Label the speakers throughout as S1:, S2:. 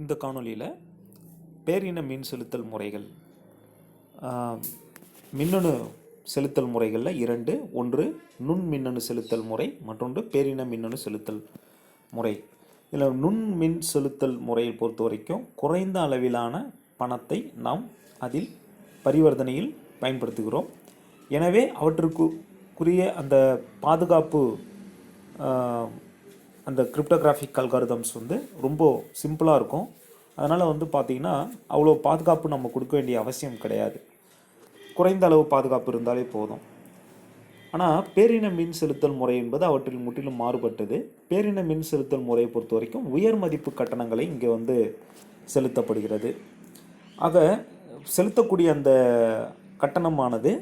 S1: இந்த காணொளியில் பேரின மின் செலுத்தல் முறைகள் மின்னணு செலுத்தல் முறைகளில் இரண்டு ஒன்று நுண் மின்னணு செலுத்தல் முறை மற்றொன்று பேரின மின்னணு செலுத்தல் முறை. இதில் நுண் மின் செலுத்தல் முறையை பொறுத்த வரைக்கும் குறைந்த அளவிலான பணத்தை நாம் அதில் பரிவர்த்தனையில் பயன்படுத்துகிறோம். எனவே அவற்றுக்கு அந்த பாதுகாப்பு அந்த கிரிப்டோகிராஃபிக் அல்காரிதம்ஸ் வந்து ரொம்ப சிம்பிளாக இருக்கும். அதனால் வந்து பார்த்திங்கன்னா அவ்வளோ பாதுகாப்பு நம்ம கொடுக்க வேண்டிய அவசியம் கிடையாது. குறைந்த அளவு பாதுகாப்பு இருந்தாலே போதும். ஆனால் பேரின மின் செலுத்தல் முறை என்பது அவற்றில் முற்றிலும் மாறுபட்டது. பேரின மின் செலுத்தல் முறையை பொறுத்த வரைக்கும் உயர் மதிப்பு கட்டணங்களை இங்கே வந்து செலுத்தப்படுகிறது. ஆக செலுத்தக்கூடிய அந்த கட்டணமானது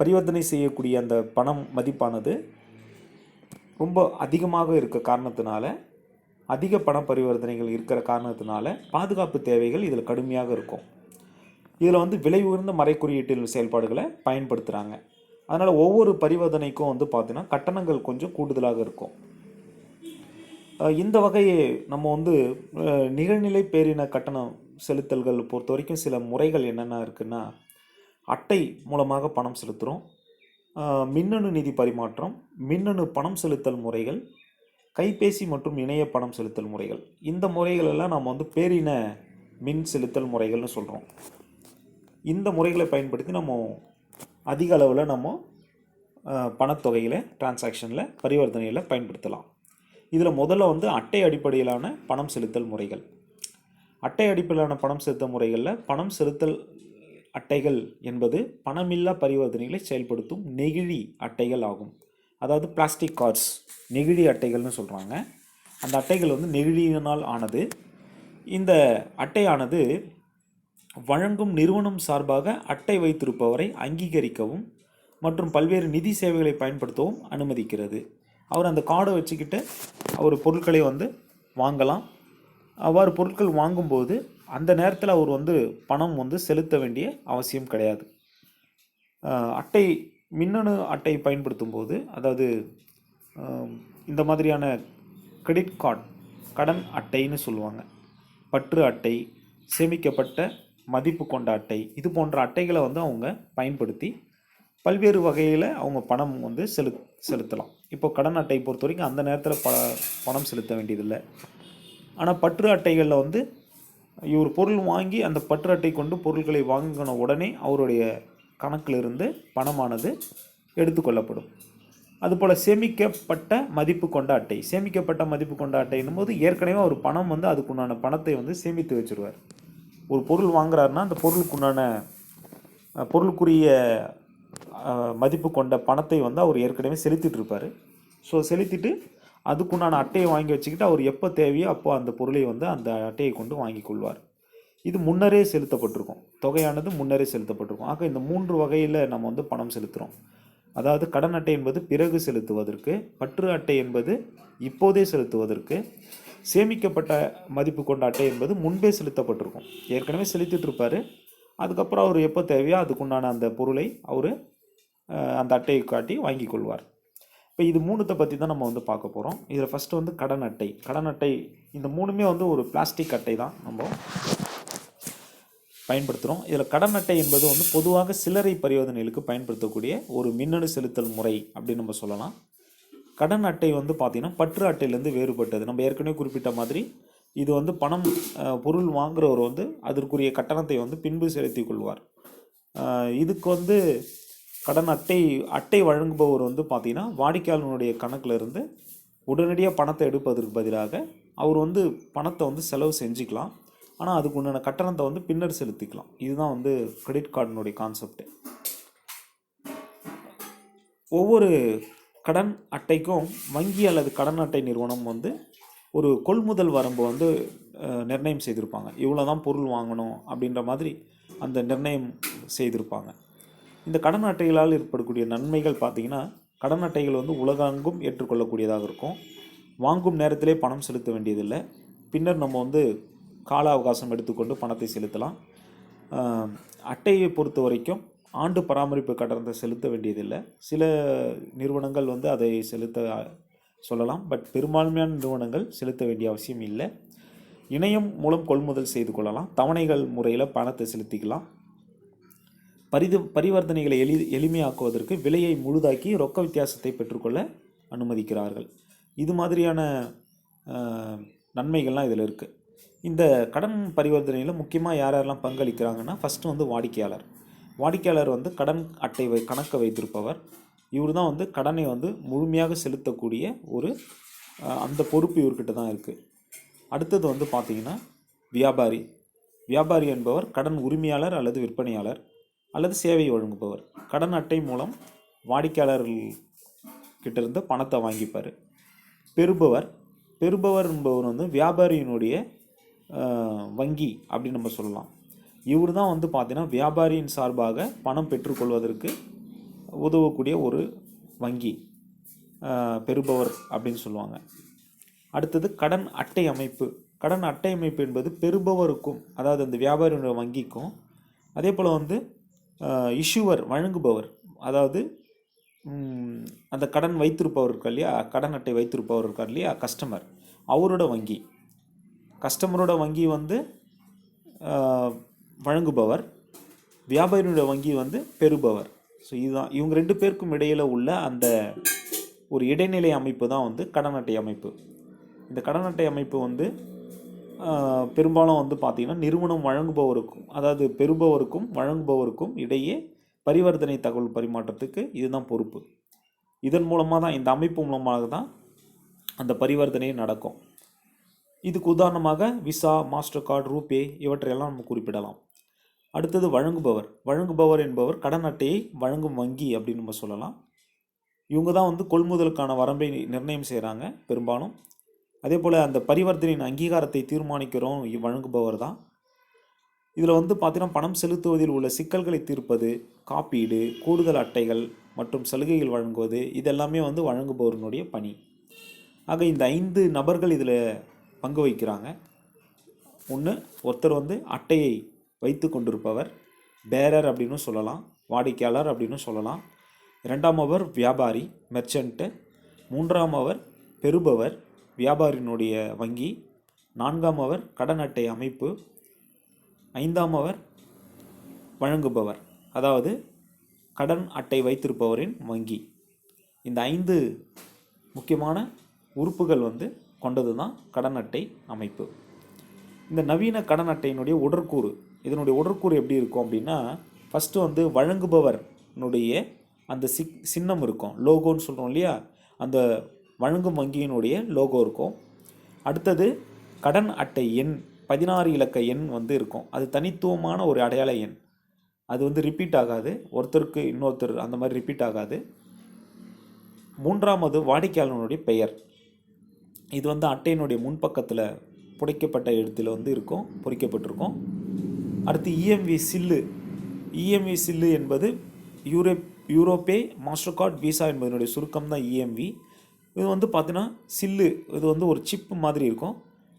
S1: பரிவர்த்தனை செய்யக்கூடிய அந்த பணம் மதிப்பானது ரொம்ப அதிகமாக இருக்க காரணத்தினால அதிக பண பரிவர்த்தனைகள் இருக்கிற காரணத்தினால பாதுகாப்பு தேவைகள் இதில் கடுமையாக இருக்கும். இதில் வந்து விலை உயர்ந்த மறைக்குறியீட்டு செயல்பாடுகளை பயன்படுத்துகிறாங்க அதனால் ஒவ்வொரு பரிவர்த்தனைக்கும் வந்து பார்த்திங்கன்னா கட்டணங்கள் கொஞ்சம் கூடுதலாக இருக்கும். இந்த வகையை நம்ம வந்து நிகழ்நிலை பேரின கட்டணம் செலுத்தல்கள் பொறுத்த வரைக்கும் சில முறைகள் என்னென்ன இருக்குன்னா அட்டை மூலமாக பணம் செலுத்துகிறோம் மின்னணு நிதி பரிமாற்றம் மின்னணு பணம் செலுத்தல் முறைகள் கைபேசி மற்றும் இணைய பணம் செலுத்தல் முறைகள். இந்த முறைகள் எல்லாம் நம்ம வந்து பேரின மின் செலுத்தல் முறைகள்னு சொல்கிறோம் இந்த முறைகளை பயன்படுத்தி நம்ம அதிக அளவில் நம்ம பணத்தொகையில் டிரான்சாக்ஷனில் பரிவர்த்தனையில் பயன்படுத்தலாம். இதில் முதல்ல வந்து அட்டை அடிப்படையிலான பணம் செலுத்தல் முறைகள். அட்டை அடிப்படையிலான பணம் செலுத்தல் முறைகளில் பணம் செலுத்தல் அட்டைகள் என்பது பணமில்லா பரிவர்த்தனைகளை செயல்படுத்தும் நெகிழி அட்டைகள் ஆகும். அதாவது பிளாஸ்டிக் கார்ட்ஸ் நெகிழி அட்டைகள்னு சொல்கிறாங்க அந்த அட்டைகள் வந்து நெகிழியினால் ஆனது. இந்த அட்டையானது வழங்கும் நிறுவனம் சார்பாக அட்டை வைத்திருப்பவரை அங்கீகரிக்கவும் மற்றும் பல்வேறு நிதி சேவைகளை பயன்படுத்தவும் அனுமதிக்கிறது. அவர் அந்த கார்டை வச்சுக்கிட்டு அவர் பொருட்களை வந்து வாங்கலாம். அவ்வாறு பொருட்கள் வாங்கும்போது அந்த நேரத்தில் அவர் வந்து பணம் வந்து செலுத்த வேண்டிய அவசியம் கிடையாது. அட்டை மின்னணு அட்டை பயன்படுத்தும் போது அதாவது இந்த மாதிரியான கிரெடிட் கார்டு கடன் அட்டைன்னு சொல்லுவாங்க. பற்று அட்டை சேமிக்கப்பட்ட மதிப்பு கொண்ட அட்டை இது போன்ற அட்டைகளை வந்து அவங்க பயன்படுத்தி பல்வேறு வகையில் அவங்க பணம் வந்து செலு செலுத்தலாம். இப்போ கடன் அட்டை பொறுத்த வரைக்கும் அந்த நேரத்தில் ப பணம் செலுத்த வேண்டியதில்லை. ஆனால் பற்று அட்டைகளில் வந்து இவர் பொருள் வாங்கி அந்த பற்று அட்டை கொண்டு பொருட்களை வாங்கின உடனே அவருடைய கணக்கிலிருந்து பணமானது எடுத்துக்கொள்ளப்படும் அதுபோல் சேமிக்கப்பட்ட மதிப்பு கொண்ட அட்டை. சேமிக்கப்பட்ட மதிப்பு கொண்ட அட்டைன்னும் போது ஏற்கனவே ஒரு பணம் வந்து அதுக்குண்டான பணத்தை வந்து சேமித்து வச்சிருவார். ஒரு பொருள் வாங்குறாருன்னா அந்த பொருளுக்குண்டான பொருளுக்குரிய மதிப்பு கொண்ட பணத்தை வந்து அவர் ஏற்கனவே செலுத்திட்டு இருப்பார். ஸோ செலுத்திட்டு அதுக்குண்டான அட்டையை வாங்கி வச்சுக்கிட்டு அவர் எப்போ தேவையோ அப்போ அந்த பொருளை வந்து அந்த அட்டையை கொண்டு வாங்கி கொள்வார். இது முன்னரே செலுத்தப்பட்டிருக்கும். தொகையானது முன்னரே செலுத்தப்பட்டிருக்கும். ஆக இந்த மூன்று வகையில் நம்ம வந்து பணம் செலுத்துகிறோம் அதாவது கடன் அட்டை என்பது பிறகு செலுத்துவதற்கு பற்று அட்டை என்பது இப்போதே செலுத்துவதற்கு சேமிக்கப்பட்ட மதிப்பு கொண்ட அட்டை என்பது முன்பே செலுத்தப்பட்டிருக்கும். ஏற்கனவே செலுத்திட்டு அதுக்கப்புறம் அவர் எப்போ தேவையோ அதுக்குண்டான அந்த பொருளை அவர் அந்த அட்டையை காட்டி வாங்கி கொள்வார். இப்போ இது மூணுத்தை பற்றி தான் நம்ம வந்து பார்க்க போகிறோம் இதில் ஃபஸ்ட்டு வந்து கடன் அட்டை. கடன் அட்டை இந்த மூணுமே வந்து ஒரு பிளாஸ்டிக் அட்டை தான் நம்ம பயன்படுத்துகிறோம் இதில் கடன் அட்டை என்பது வந்து பொதுவாக சில்லறை பரிவர்த்தனைகளுக்கு பயன்படுத்தக்கூடிய ஒரு மின்னணு செலுத்தல் முறை அப்படின்னு நம்ம சொல்லலாம். கடன் அட்டை வந்து பார்த்திங்கன்னா பற்று அட்டையிலேருந்து வேறுபட்டது. நம்ம ஏற்கனவே குறிப்பிட்ட மாதிரி இது வந்து பணம் பொருள் வாங்குறவர் வந்து அதற்குரிய கட்டணத்தை வந்து பின்பு செலுத்திக் கொள்வார். இதுக்கு வந்து கடன் அட்டை அட்டை வழங்குபவர் வந்து பார்த்திங்கன்னா வாடிக்கையாளனுடைய கணக்கிலிருந்து உடனடியாக பணத்தை எடுப்பதற்கு பதிலாக அவர் வந்து பணத்தை வந்து செலவு செஞ்சுக்கலாம். ஆனால் அதுக்கு உண்டான கட்டணத்தை வந்து பின்னர் செலுத்திக்கலாம். இதுதான் வந்து கிரெடிட் கார்டினுடைய கான்செப்ட் ஒவ்வொரு கடன் அட்டைக்கும் வங்கி அல்லது கடன் அட்டை நிறுவனம் வந்து ஒரு கொள்முதல் வரம்பு வந்து நிர்ணயம் செய்திருப்பாங்க. இவ்வளோ தான் பொருள் வாங்கணும் அப்படின்ற மாதிரி அந்த நிர்ணயம் செய்திருப்பாங்க. இந்த கடன் அட்டைகளால் ஏற்படக்கூடிய நன்மைகள் பார்த்திங்கன்னா கடன் அட்டைகள் வந்து உலகெங்கும் ஏற்றுக்கொள்ளக்கூடியதாக இருக்கும். வாங்கும் நேரத்திலே பணம் செலுத்த வேண்டியதில்லை. பின்னர் நம்ம வந்து கால அவகாசம் எடுத்துக்கொண்டு பணத்தை செலுத்தலாம். அட்டையை பொறுத்த வரைக்கும் ஆண்டு பராமரிப்பு கடனத்தை செலுத்த வேண்டியதில்லை. சில நிறுவனங்கள் வந்து அதை செலுத்த சொல்லலாம். பட் பெரும்பான்மையான நிறுவனங்கள் செலுத்த வேண்டிய அவசியம் இல்லை. இணையம் மூலம் கொள்முதல் செய்து கொள்ளலாம். தவணைகள் முறையில் பணத்தை செலுத்திக்கலாம். பரிது பரிவர்த்தனைகளை எளி எளிமையாக்குவதற்கு விலையை முழுதாக்கி ரொக்க வித்தியாசத்தை பெற்றுக்கொள்ள அனுமதிக்கிறார்கள். இது மாதிரியான நன்மைகள்லாம் இதில் இருக்குது இந்த கடன் பரிவர்த்தனையில் முக்கியமாக யார் யாரெல்லாம் பங்களிக்கிறாங்கன்னா ஃபஸ்ட்டு வந்து வாடிக்கையாளர். வாடிக்கையாளர் வந்து கடன் அட்டை வை கணக்கை வைத்திருப்பவர். இவர் தான் வந்து கடனை வந்து முழுமையாக செலுத்தக்கூடிய ஒரு அந்த பொறுப்பு இவர்கிட்ட தான் இருக்குது அடுத்தது வந்து பார்த்தீங்கன்னா வியாபாரி. வியாபாரி என்பவர் கடன் உரிமையாளர் அல்லது விற்பனையாளர். அல்லது சேவை வழங்குபவர். கடன் அட்டை மூலம் வாடிக்கையாளர்கள் கிட்டேருந்து பணத்தை வாங்கிப்பார். பெறுபவர் பெறுபவர் என்பவர் வந்து வியாபாரியினுடைய வங்கி அப்படின்னு நம்ம சொல்லலாம். இவர் தான் வந்து பார்த்தீங்கன்னா வியாபாரியின் சார்பாக பணம் பெற்றுக்கொள்வதற்கு உதவக்கூடிய ஒரு வங்கி பெறுபவர் அப்படின்னு சொல்லுவாங்க. அடுத்தது கடன் அட்டை அமைப்பு. கடன் அட்டை அமைப்பு என்பது பெறுபவருக்கும் அதாவது அந்த வியாபாரியினுடைய வங்கிக்கும் அதே போல் வந்து இஷ்யூவர் வழங்குபவர். அதாவது அந்த கடன் வைத்திருப்பவர் இருக்கா இல்லையா? கடன் அட்டை வைத்திருப்பவர் இருக்கார் இல்லையா? கஸ்டமர். அவரோட வங்கி. கஸ்டமரோட வங்கி வந்து வழங்குபவர். வியாபாரியோட வங்கி வந்து பெறுபவர். ஸோ இதுதான். இவங்க ரெண்டு பேருக்கும் இடையில் உள்ள அந்த ஒரு இடைநிலை அமைப்பு தான் வந்து கடன் அட்டை அமைப்பு. இந்த கடன் அட்டை அமைப்பு வந்து பெரும்பாலும் வந்து பார்த்திங்கன்னா நிறுவனம் வழங்குபவருக்கும் அதாவது பெறுபவருக்கும் வழங்குபவருக்கும் இடையே பரிவர்த்தனை தகவல் பரிமாற்றத்துக்கு இதுதான் பொறுப்பு. இதன் மூலமாக தான் இந்த அமைப்பு மூலமாக தான் அந்த பரிவர்த்தனை நடக்கும். இதுக்கு உதாரணமாக விசா மாஸ்டர் கார்டு ரூபே இவற்றையெல்லாம் நம்ம குறிப்பிடலாம். அடுத்தது வழங்குபவர். வழங்குபவர் என்பவர் கடன் அட்டையை வழங்கும் வங்கி அப்படின்னு நம்ம சொல்லலாம். இவங்க தான் வந்து கொள்முதலுக்கான வரம்பை நிர்ணயம் செய்கிறாங்க பெரும்பாலும். அதே போல் அந்த பரிவர்த்தனையின் அங்கீகாரத்தை தீர்மானிக்கிறோம் வழங்குபவர் தான். இதில் வந்து பார்த்தீங்கன்னா பணம் செலுத்துவதில் உள்ள சிக்கல்களை தீர்ப்பது காப்பீடு கூடுதல் அட்டைகள் மற்றும் சலுகைகள் வழங்குவது இதெல்லாமே வந்து வழங்குபவர்களுடைய பணி. ஆக இந்த ஐந்து நபர்கள் இதில் பங்கு வகிக்கிறாங்க. ஒன்று ஒருத்தர் வந்து அட்டையை வைத்து கொண்டிருப்பவர் பேரர் அப்படின்னு சொல்லலாம் வாடிக்கையாளர் அப்படின்னு சொல்லலாம். இரண்டாம் அவர் வியாபாரி மெர்ச்சன்ட்டு மூன்றாம் அவர் பெறுபவர் வியாபாரினுடைய வங்கி. நான்காம் அவர் கடன் அட்டை அமைப்பு. ஐந்தாம் அவர் வழங்குபவர். அதாவது கடன் அட்டை வைத்திருப்பவரின் வங்கி. இந்த ஐந்து முக்கியமான உறுப்புகள் வந்து கொண்டது தான் கடன் அட்டை அமைப்பு. இந்த நவீன கடன் அட்டையினுடைய உடற்கூறு. இதனுடைய உடற்கூறு எப்படி இருக்கும் அப்படின்னா ஃபஸ்ட்டு வந்து வழங்குபவர்னுடைய அந்த சிக் சின்னம் இருக்கும். லோகோன்னு சொல்கிறோம் இல்லையா? அந்த வழங்கும் வங்கியினுடைய லோகோ இருக்கும். அடுத்தது கடன் அட்டை எண் பதினாறு இலக்க எண் வந்து இருக்கும். அது தனித்துவமான ஒரு அடையாள எண். அது வந்து ரிப்பீட் ஆகாது. ஒருத்தருக்கு இன்னொருத்தர் அந்த மாதிரி ரிப்பீட் ஆகாது. மூன்றாவது வாடிக்கையாளனுடைய பெயர். இது வந்து அட்டையினுடைய முன்பக்கத்தில் புடைக்கப்பட்ட இடத்துல வந்து இருக்கும் பொறிக்கப்பட்டிருக்கும். அடுத்து இஎம்வி சில்லு. இஎம்வி சில்லு என்பது யூரோப் யூரோப்பே மாஸ்டர் கார்டு விசா என்பதனுடைய சுருக்கம் தான் இஎம்வி இது வந்து பார்த்தீங்கன்னா சில்லு இது வந்து ஒரு சிப்பு மாதிரி இருக்கும்.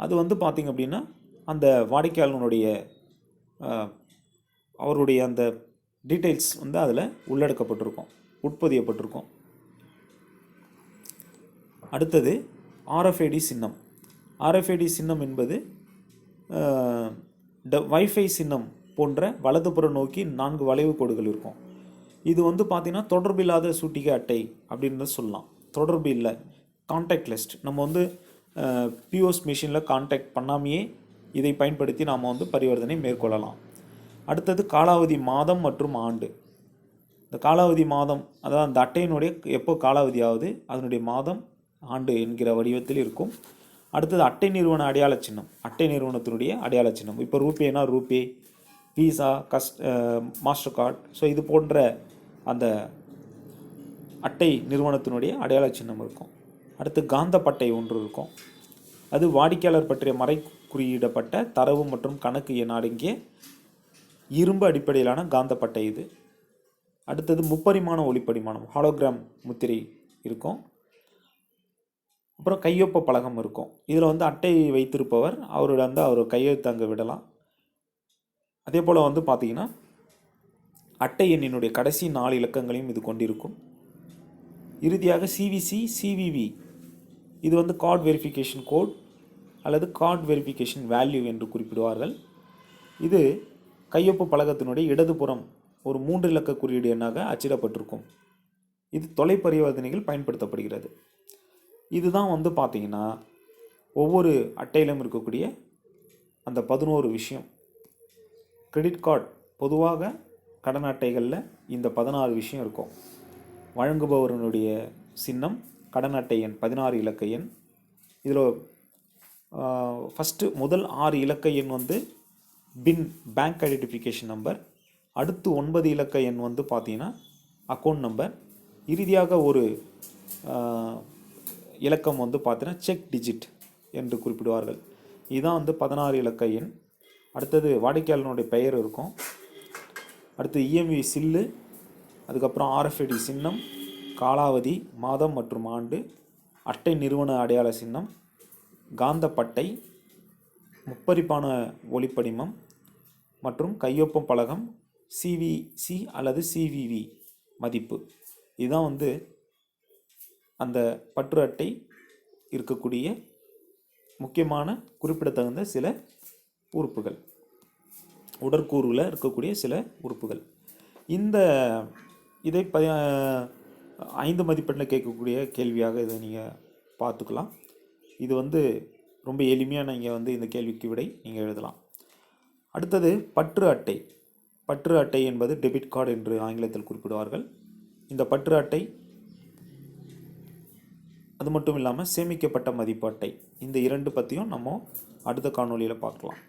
S1: அது வந்து பார்த்திங்க அப்படின்னா அந்த வாடிக்கையாளனுடைய அவருடைய அந்த டீட்டெயில்ஸ் வந்து அதில் உள்ளடக்கப்பட்டிருக்கும் உட்பொதியப்பட்டிருக்கும். அடுத்தது ஆர்எஃப்ஐடி சின்னம். ஆர்எஃப்ஐடி சின்னம் என்பது ட வைஃபை சின்னம் போன்ற வலதுபுற நோக்கி நான்கு வளைவு கோடுகள் இருக்கும். இது வந்து பார்த்திங்கன்னா தொடர்பில்லாத சூட்டிகை அட்டை அப்படின்னு சொல்லலாம். தொடர்பு இல்லை. கான்டாக்ட் லிஸ்ட் நம்ம வந்து பிஓஸ் மிஷினில் கான்டாக்ட் பண்ணாமையே இதை பயன்படுத்தி நாம் வந்து பரிவர்த்தனை மேற்கொள்ளலாம். அடுத்தது காலாவதி மாதம் மற்றும் ஆண்டு. இந்த காலாவதி மாதம் அதாவது அந்த அட்டையினுடைய எப்போ காலாவதி ஆகுது அதனுடைய மாதம் ஆண்டு என்கிற வடிவத்தில் இருக்கும். அடுத்தது அட்டை நிறுவன அடையாள சின்னம். அட்டை நிறுவனத்தினுடைய அடையாள சின்னம். இப்போ ரூபேனா ரூபே விசா கஸ்ட் மாஸ்டர் கார்டு ஸோ இது போன்ற அந்த அட்டை நிறுவனத்தினுடைய அடையாள சின்னம் இருக்கும். அடுத்து காந்தப்பட்டை ஒன்று இருக்கும். அது வாடிக்கையாளர் பற்றிய மறை குறியிடப்பட்ட தரவு மற்றும் கணக்கு எண் அடங்கிய இரும்பு அடிப்படையிலான காந்தப்பட்டை இது. அடுத்தது முப்பரிமாண ஒளிப்பரிமாணம் ஹாலோகிராம் முத்திரை இருக்கும். அப்புறம் கையொப்ப பலகம் இருக்கும். இதில் வந்து அட்டை வைத்திருப்பவர் அவரோட வந்து அவர் கையெழுத்து அங்கே விடலாம். அதே போல் வந்து பார்த்திங்கன்னா அட்டை எண்ணினுடைய கடைசி நாலு இலக்கங்களையும் இது கொண்டிருக்கும். இறுதியாக சிவிசி சிவிவி இது வந்து கார்டு வெரிஃபிகேஷன் கோட் அல்லது கார்டு வெரிஃபிகேஷன் வேல்யூ என்று குறிப்பிடுவார்கள். இது கையொப்பு பலகத்தினுடைய இடதுபுறம் ஒரு மூன்று இலக்க குறியீடு எண்ணாக அச்சிடப்பட்டிருக்கும். இது தொலை பரிவர்த்தனைகள் பயன்படுத்தப்படுகிறது. இதுதான் வந்து பார்த்திங்கன்னா ஒவ்வொரு அட்டையிலும் இருக்கக்கூடிய அந்த பதினோரு விஷயம். கிரெடிட் கார்டு பொதுவாக கடன் அட்டைகளில் இந்த பதினாறு விஷயம் இருக்கும். வழங்குபவரனுடைய சின்னம் கடன் அட்டை எண் பதினாறு இலக்க எண். இதில் ஃபஸ்ட்டு முதல் ஆறு இலக்க எண் வந்து பின் பேங்க் ஐடென்டிஃபிகேஷன் நம்பர் அடுத்து ஒன்பது இலக்க எண் வந்து பார்த்தீங்கன்னா அக்கௌண்ட் நம்பர் இறுதியாக ஒரு இலக்கம் வந்து பார்த்தீங்கன்னா செக் டிஜிட் என்று குறிப்பிடுவார்கள். இதுதான் வந்து பதினாறு இலக்க எண். அடுத்தது வாடிக்கையாளனுடைய பெயர் இருக்கும். அடுத்து இஎம்இ சில்லு அதுக்கப்புறம் ஆர்எஃப்ஐடி சின்னம் காலாவதி மாதம் மற்றும் ஆண்டு அட்டை நிறுவன அடையாள சின்னம் காந்தப்பட்டை முப்பரிப்பான ஒளிப்படிமம் மற்றும் கையொப்பம் பலகம் சிவிசி அல்லது சிவிவி மதிப்பு. இதுதான் வந்து அந்த பற்று அட்டை இருக்கக்கூடிய முக்கியமான குறிப்பிடத்தகுந்த சில உறுப்புகள். உடற்கூறுல இருக்கக்கூடிய சில உறுப்புகள். இந்த இதை ப ஐந்து மதிப்பெண்ணில் கேட்கக்கூடிய கேள்வியாக இதை நீங்கள் பார்த்துக்கலாம். இது வந்து ரொம்ப எளிமையாக நீங்கள் வந்து இந்த கேள்விக்கு விடை நீங்கள் எழுதலாம். அடுத்தது பற்று அட்டை. பற்று அட்டை என்பது டெபிட் கார்டு என்று ஆங்கிலத்தில் குறிப்பிடுவார்கள். இந்த பற்று அட்டை அது மட்டும் இல்லாமல் சேமிக்கப்பட்ட மதிப்பு அட்டை. இந்த இரண்டு பற்றியும் நம்ம அடுத்த காணொளியில் பார்க்கலாம்.